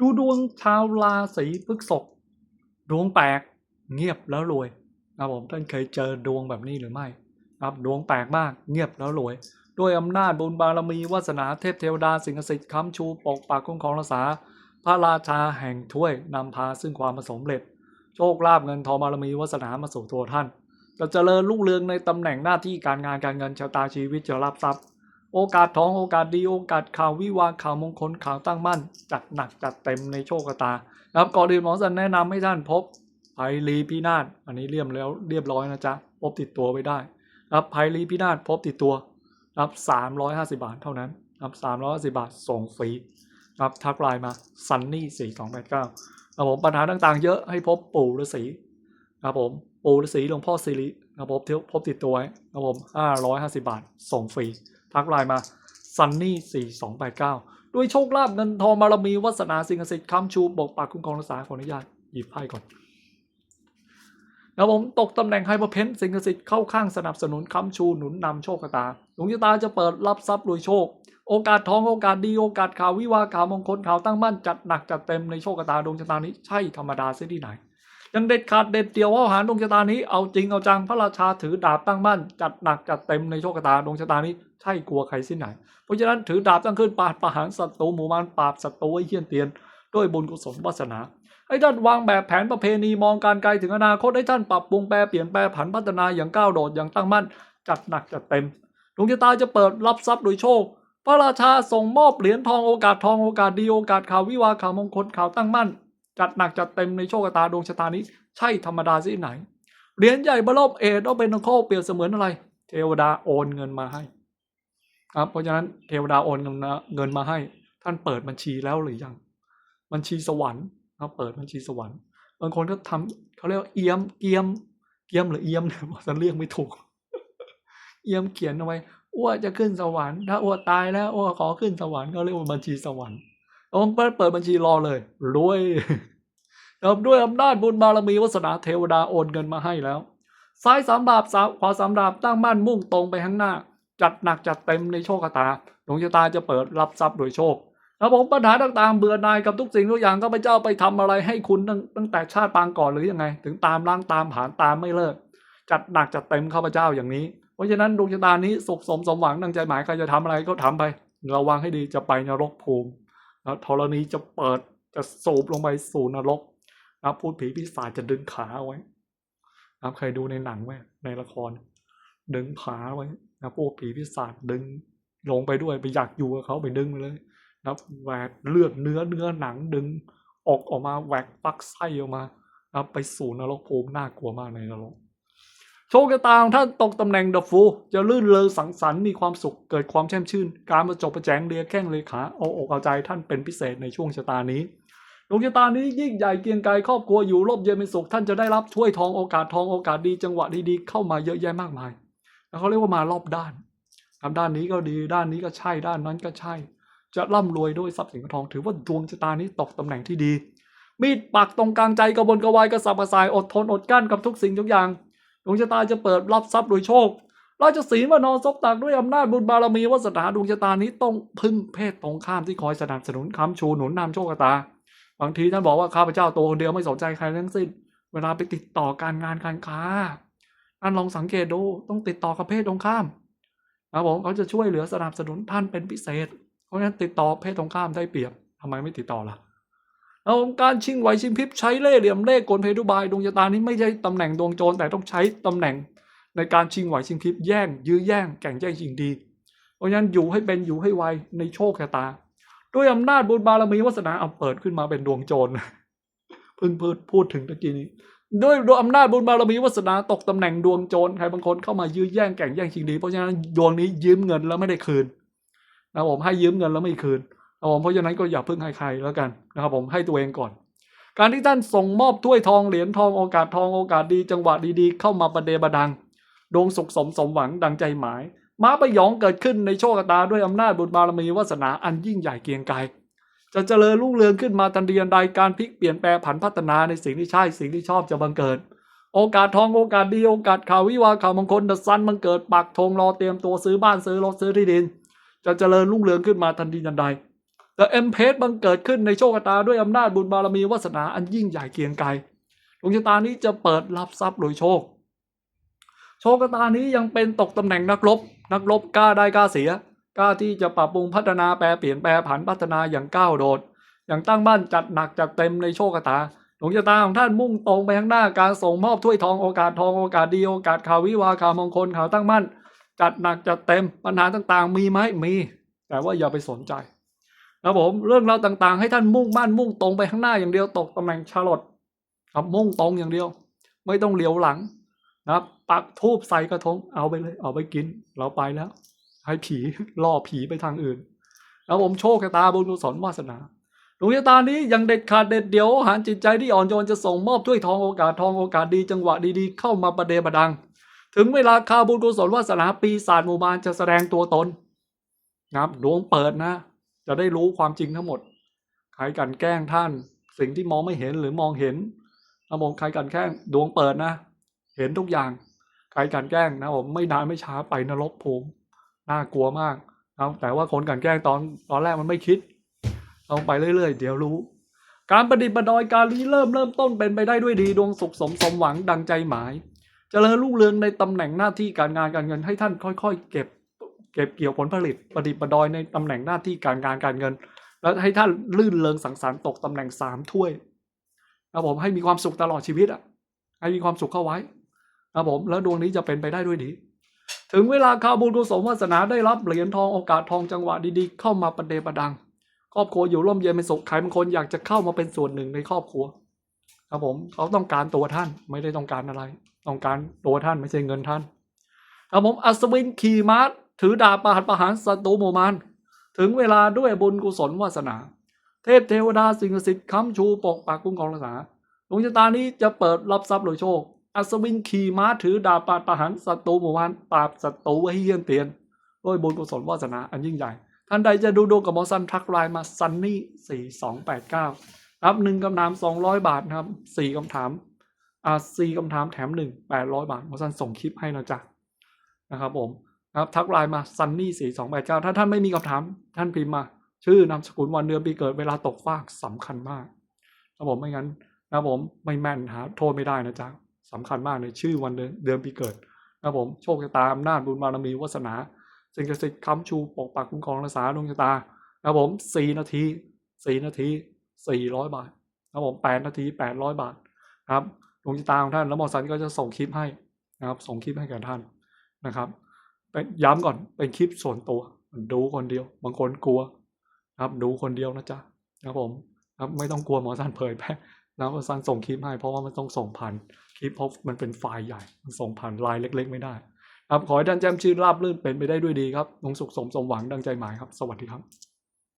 ดูดวงชาวราศีพฤษภดวงแปลกเงียบแล้วรวยนะผมท่านเคยเจอดวงแบบนี้หรือไม่ครับดวงแปลกมากเงียบแล้วรวย ด้วยอำนาจบุญบารมีวาสนาเทพเทวดาสิ่งศักดิ์สิทธิ์ค้ำชูปกปักคุ้มครองรักษา พระราชาแห่งถ้วยนำพาซึ่งความสมเร็จ โชคลาภเงินทองบารมีวาสนามาสู่ตัวท่าน จะเจริญรุ่งเรืองในตำแหน่งหน้าที่การงานการเงินชะตาชีวิตจะรับทรัพย์ โอกาสทองโอกาสดีโอกาสข่าววิวาข่าวมงคลข่าวตั้งมั่น จัดหนักจัดเต็มในโชคชะตานะครับก่อนอื่นหมอสันแนะนำให้ท่านพบไพลีพินาศอันนี้เรียบแล้วเรียบร้อยนะจ๊ะพบติดตัวไว้ได้นะครับไพลีพินาศพบติดตัวนะครับ350บาทเท่านั้นนะครับ350บาทส่งฟรีนะครับทักไลน์มา sunny 4289ครับผมปัญหาต่างๆ เยอะให้พบปู่ฤาษีครับผมปู่ฤาษีหลวงพ่อสิริครับผมพบติดตัวไว้ครับผม550บาทส่งฟรี ทักไลน์มา sunny 4289ด้วยโชคลาภเงินทองบารมีวาสนาสิ่งศักดิ์สิทธิ์ค้ำชูปกปักคุ้มครองรักษาขออนุญาตหยิบไพ่ก่อนแล้วผมตกตำแหน่งไฮเปอร์เพนสิ่งศักดิ์สิทธิ์เข้าข้างสนับสนุนค้ำชูหนุนนำโชคชะตาดวงชะตาจะเปิดรับทรัพย์รวยโชค โอกาสทองโอกาสดีโอกาสข่าววิวาข่าวมงคลข่าวตั้งมั่นจัดหนักจัดเต็มในโชคชะตาดวงชะตานี้ใช่ธรรมดาเสียที่ไหน ยังเด็ดขาดเด็ดเดียวว่าหารดวงชะตานี้เอาจริงเอาจังพระราชาถือดาบตั้งมั่นจัดหนักจัดเต็มในโชคชะตาดวงชะตานี้ใช่กลัวใครสิ้นไหน เพราะฉะนั้นถือดาบตั้งขึ้นปราดประหารศัตรูหมู่มารปราบศัตรูไอ้เหี้ยนเตียนด้วยบุญกุศลวาสนาให้ท่านวางแบบแผนประเพณีมองการไกลถึงอนาคตให้ท่านปรับปรุงแปรเปลี่ยนแปลผันพัฒนาอย่างก้าวโดดอย่างตั้งมั่นจัดหนักจัดเต็มดวงชะตาจะเปิดรับทรัพย์โดยโชค พระราชาส่งมอบเหรียญทองโอกาสทองโอกาสดีโอกาสข่าววิวาข่าวมงคลข่าวตั้งมั่น จัดหนักจัดเต็มในโชคชะตาดวงชะตานี้ ใช่ธรรมดาที่ไหนเหรียญใหญ่บรอบเอ็ดอเป็นโคเปรียบเสมือนอะไร เทวดาโอนเงินมาให้ ครับ เพราะฉะนั้นเทวดาโอนเงินมาให้ ท่านเปิดบัญชีแล้วหรือยัง บัญชีสวรรค์ครับเปิดบัญชีสวรรค์บางคนก็ทำเขาเรียกว่าเอียมเกียมเกียมหรือเอียมเนี่ยผมจะเรียกไม่ถูก เอียมเขียนเอาไว้อ้วจะขึ้นสวรรค์ถ้าอ้วตายแล้วอ้วขอขึ้นสวรรค์ก็เรียกว่าบัญชีสวรรค์ ผมเปิดเปิดบัญชีรอเลยรวยนะครับด้วยอำนาจบุญบารมีวาสนาเทวดาโอนเงินมาให้แล้ว ซ้ายสามดาบสามขวาสามดาบตั้งมั่นมุ่งตรงไปข้างหน้า จัดหนักจัดเต็มในโชคชะตาดวงชะตาจะเปิดรับทรัพย์โดยโชคแล้วผมปัญหาต่างๆเบื่อหน่ายกับทุกสิ่งทุกอย่างก็พระเจ้าไปทำอะไรให้คุณตั้งตั้งแต่ชาติปางก่อนหรือยังไง ถึงตามล้างตามผ่านตามไม่เลิก จัดหนักจัดเต็มข้าพเจ้าอย่างนี้ เพราะฉะนั้นดวงชะตานี้สุขสมสมหวังดังใจหมายใครจะทำอะไรก็ทำไประวังให้ดีจะไปนรกภูมิ แล้วธรณีจะเปิดจะสูบลงไปสู่นรกนับพูดผีปีศาจจะดึงขาเอาไว้นับใครดูในหนังไหมในละคร ดึงขาไว้นะพวกผีปีศาจดึงลงไปด้วยไปอยากอยู่กับเขาไปดึงไปเลยนับแหวกเลือดเนื้อเนื้อหนังดึงออกออกมาแหวกฟักไส้ออกมานับไปสู่นรกภูมิน่ากลัวมากในนรก โชคชะตาของท่านตกตำแหน่งเดอะฟูจะลื่นเลอสังสรรค์มีความสุขเกิดความแช่มชื่น การประจบประแจงเลียแข้งเลขาเอาอกเอาใจท่านเป็นพิเศษในช่วงชะตานี้ดวงชะตานี้ยิ่งใหญ่เกียงไกรครอบครัวอยู่ร่มเย็นเป็นสุขท่านจะได้รับถ้วยทองโอกาสทองโอกาสดีจังหวะดีๆเข้ามาเยอะแยะมากมาย แล้วเขาเรียกว่ามารอบด้านครับด้านนี้ก็ดีด้านนี้ก็ใช่ด้านนั้นก็ใช่ จะร่ำรวยด้วยทรัพย์สินเงินทอง ถือว่าดวงชะตานี้ตกตำแหน่งที่ดี มีดปักตรงกลางใจกระบนกระวายกระสับกระส่ายอดทนอดกั้นกับทุกสิ่งทุกอย่าง ดวงชะตาจะเปิดรับทรัพย์โดยโชค เราชสีห์มานอนซบตักด้วยอำนาจบุญบารมีวาสนาดวงชะตานี้ต้องพึ่งเพศตรงข้ามที่คอยสนับสนุนค้ำชูหนุนนำโชคชะตา บางทีท่านบอกว่าข้าพเจ้าตัวคนเดียวไม่สนใจใครทั้งสิ้น เวลาไปติดต่อการงานการค้าท่านลองสังเกตดูต้องติดต่อกับเพศตรงข้ามนะผมเขาจะช่วยเหลือสนับสนุนท่านเป็นพิเศษ เพราะฉะนั้นติดต่อเพศตรงข้ามได้เปรียบทำไมไม่ติดต่อล่ะ แล้วการชิงไหวชิงพริบใช้เล่ห์เหลี่ยมเล่ห์กลเพทุบายดวงชะตานี้ไม่ใช่ตำแหน่งดวงโจรแต่ต้องใช้ตำแหน่งในการชิงไหวชิงพริบแย่ง ยื้อแย่งแข่งแย่งชิงดี เพราะฉะนั้นอยู่ให้เป็นอยู่ให้ไวในโชคชะตา ด้วยอำนาจบุญบารมีวาสนาเอาเปิดขึ้นมาเป็นดวงโจรเพิ่งพูดพูดถึงตะกี้นี้ด้วยด้วยอำนาจบุญบารมีวาสนาตกตำแหน่งดวงโจรใครบางคนเข้ามายื้อแย่งแข่งแย่งชิงดี เพราะฉะนั้นดวงนี้ยืมเงินแล้วไม่ได้คืนนะครับผมให้ยืมเงินแล้วไม่คืน ครับผมเพราะฉะนั้นก็อย่าเพิ่งให้ใครแล้วกันนะครับผมให้ตัวเองก่อน การที่ท่านส่งมอบถ้วยทองเหรียญทองโอกาสทองโอกาสดีจังหวะดีๆ เข้ามาประเดประดังดวงสุขสมสมหวังดังใจหมาย ม้าประยองเกิดขึ้นในโชคตาด้วยอำนาจบุญบารมีวาสนาอันยิ่งใหญ่เกียงไกรจะเจริญรุ่งเรืองขึ้นมาทันทีทันใดการพลิกเปลี่ยนแปลผันพัฒนาในสิ่งที่ใช่สิ่งที่ชอบจะบังเกิด โอกาสทองโอกาสดีโอกาสข่าววิวาข่าวมงคลดอะซันบังเกิดปักธงรอเตรียมตัวซื้อบ้านซื้อรถซื้อที่ดิน จะเจริญรุ่งเรืองขึ้นมาทันทีทันใด แต่เอ็มเพสบังเกิดขึ้นในโชคชะตาด้วยอำนาจบุญบารมีวาสนาอันยิ่งใหญ่เกียงไกรดวงชะตานี้จะเปิดรับทรัพย์โดยโชค โชคชะตานี้ยังเป็นตกตำแหน่งนักรบ นักรบกล้าได้กล้าเสียกล้าที่จะปรับปรุงพัฒนาแปลเปลี่ยนแปลผันพัฒนาอย่างก้าวโดด อย่างตั้งบ้านจัดหนักจัดเต็มในโชคชะตาดวงชะตาของท่านมุ่งตรงไปข้างหน้าการส่งมอบถ้วยทองโอกาสทองโอกาสดีโอกาสข่าววิวาข่าวมงคลข่าวตั้งมั่น จัดหนักจัดเต็มปัญหาต่างๆ มีไหมมี แต่ว่าอย่าไปสนใจ ครับผมเรื่องราวต่างๆ ให้ท่านมุ่งมั่นมุ่งตรงไปข้างหน้าอย่างเดียวตกตำแหน่งชาลอตครับมุ่งตรงอย่างเดียว ไม่ต้องเหลียวหลังนะครับปักทูบใส่กระทงเอาไปเลย เอาไปกิน เราไปแล้ว ให้ผีล่อผีไปทางอื่นแล้วผมโชคชะตาบุญกุศลวาสนาดวงชะตานี้ยังเด็ดขาดเด็ดเดี่ยวหารจิตใจที่อ่อนโยนจะส่งมอบถ้วยทองโอกาสทองโอกาสดีจังหวะดีๆ เข้ามาประเดประดัง ถึงเวลาคาบุญกุศลวาสนาปีศาจหมู่บ้านจะแสดงตัวตนนะครับดวงเปิดนะ จะได้รู้ความจริงทั้งหมด ใครกันแกล้งท่าน สิ่งที่มองไม่เห็นหรือมองเห็นนะผมใครกันแกล้งดวงเปิดนะ เห็นทุกอย่าง ใครกันแกล้งนะผมไม่นานไม่ช้าไปนรกภูมิน่ากลัวมากนะแต่ว่าคนกันแกล้งตอนตอนแรกมันไม่คิดเอาไปเรื่อยๆ เดี๋ยวรู้ การประดิษฐ์ประดอยการรีเริ่มเริ่มต้นเป็นไปได้ด้วยดีดวงสุขสมสมหวังดังใจหมายเจริญรุ่งเรืองในตำแหน่งหน้าที่การงานการเงินให้ท่านค่อย ๆ เก็บ เก็บเกี่ยวผลผลิตประดิษฐ์ประดอยในตำแหน่งหน้าที่การงานการเงิน แล้วให้ท่านลื่นเริงสังสรรค์ตกตำแหน่งสามถ้วยนะผมให้มีความสุขตลอดชีวิตอะ ให้มีความสุขเข้าไว้นะผมแล้วดวงนี้จะเป็นไปได้ด้วยดี ถึงเวลาคาบุญกุศลวาสนาได้รับเหรียญทองโอกาสทองจังหวะดีๆ เข้ามาประเดประดัง ครอบครัวอยู่ร่มเย็นเป็นสุขใครบางคนอยากจะเข้ามาเป็นส่วนหนึ่งในครอบครัวครับผมเขาต้องการตัวท่านไม่ได้ต้องการอะไร ต้องการตัวท่านไม่ใช่เงินท่านครับผมอัศวินขี่ม้า ถือดาบประหัตประหารศัตรูหมู่มานถึงเวลาด้วยบุญกุศลวาสนา เทพเทวดาสิ่งศักดิ์สิทธิ์ค้ำชูปกปักคุ้มครองรักษาดวงชะตานี้จะเปิดรับทรัพย์โดยโชค อัศวินขี่ม้าถือดาบปราดประหารศัตรูหมู่มานปราบศัตรูไว้ให้เยี่ยนเตียนด้วยบุญกุศลวาสนาอันยิ่งใหญ่ ท่านใดจะดูดวงกับหมอซันทักไลน์มาซันนี่สี่สองแปดเก้ารับหนึ่งคำถามสองร้อยบาทนะครับสี่คำถามอ่าสี่คำถามแถมหนึ่งแปดร้อยบาทหมอซันส่งคลิปให้นะจ๊ะนะครับผม ครับทักไลน์มาซันนี่สี่สองแปดเก้าถ้าท่านไม่มีคำถาม ท่านพิมพ์มา ชื่อนามสกุลวันเดือนปีเกิดเวลาตกฟากสำคัญมากนะผมไม่งั้นนะผมไม่แม่นหาโทษไม่ได้นะจ๊ะสำคัญมากในชื่อวันเดือนเดือนปีเกิดนะผมโชคชะตาอำนาจบุญบารมีวาสนาสิ่งศักดิ์สิทธิ์ค้ำชูปกปักคุ้มครองรักษาดวงชะตาครับผมสี่นาทีสี่นาทีสี่ร้อยบาทครับผมแปดนาทีแปดร้อยบาทครับดวงชะตาของท่านแล้วหมอสันก็จะส่งคลิปให้นะครับส่งคลิปให้แก่ท่านนะครับ ย้ำก่อนเป็นคลิปส่วนตัว ดูคนเดียว บางคนกลัวครับ ดูคนเดียวนะจ๊ะครับผมครับไม่ต้องกลัวหมอสันเผยแพร่แล้วหมอสันส่งคลิปให้ เพราะว่ามันต้องส่งผ่านคลิปเพราะมันเป็นไฟล์ใหญ่มันส่งผ่านไลน์เล็ก ๆ ไม่ได้ครับขอให้ท่านแจ้มชื่นราบรื่นเป็นไปได้ด้วยดีครับลงสุขสมสมหวังดังใจหมายครับ สวัสดีครับ